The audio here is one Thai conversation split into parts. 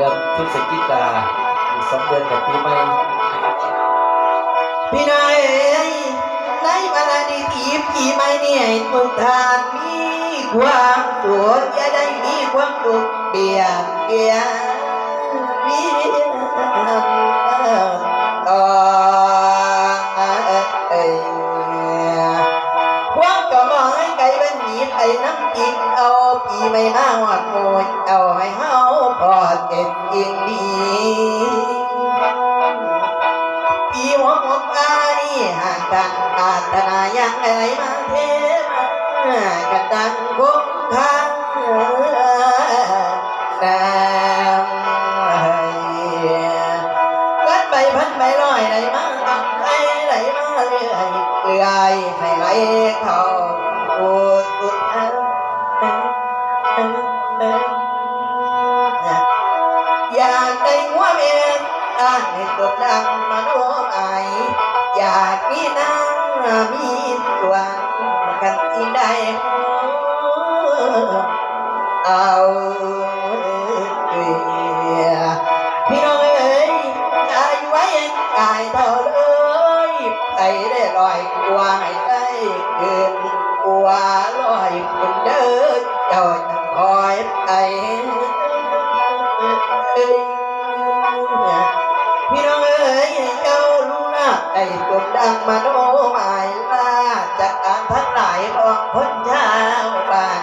ดือนพฤศจิกาอีกสองเดือนกับปีใหม่พี่น้อยในบรรดีทีพี่ไม่เนี่ยทุกทานมีความสุขอย่าได้มีความทุขเบียดเบียนวิต่อเอ้ยความก็มองให้ไกลเป็นหนีไทยน้ำจิตเอาพี่ไม่มาหอดโม ดเก็บอิงดีปีหัวหัวปลานี่ห่างกันอาตนายังอะไรมาเทมากันดังคงทางแดงกัดไปพันไปลอยไหลมาตักไหลไหลมาเรื่อยเรื่อยให้ไหลเข้า อยากได้หัวเมียอ่านให้ตบดังมาโน้มไอายอยากมีนางมีตัวกันที่ได้เอาเอ้ยพี่น้องเอ้ยอายุไว้กายเท่าเลยไปได้ลอยกว่าให้ได้เกินกว่าลอยคนเดินเจ้าจะคอยไป พี่น้องเอ๋ยเจ้าลูกนะได้จบดังมาโนหมายลาจากการทั้งหลายของคนชาวบ้าน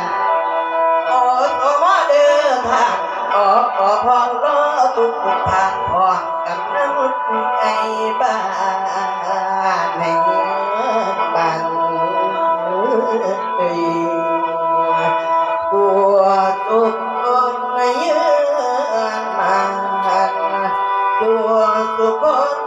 ออ้โอ้มาเดินทางออกออกพองรอทุกทุกทาง ไ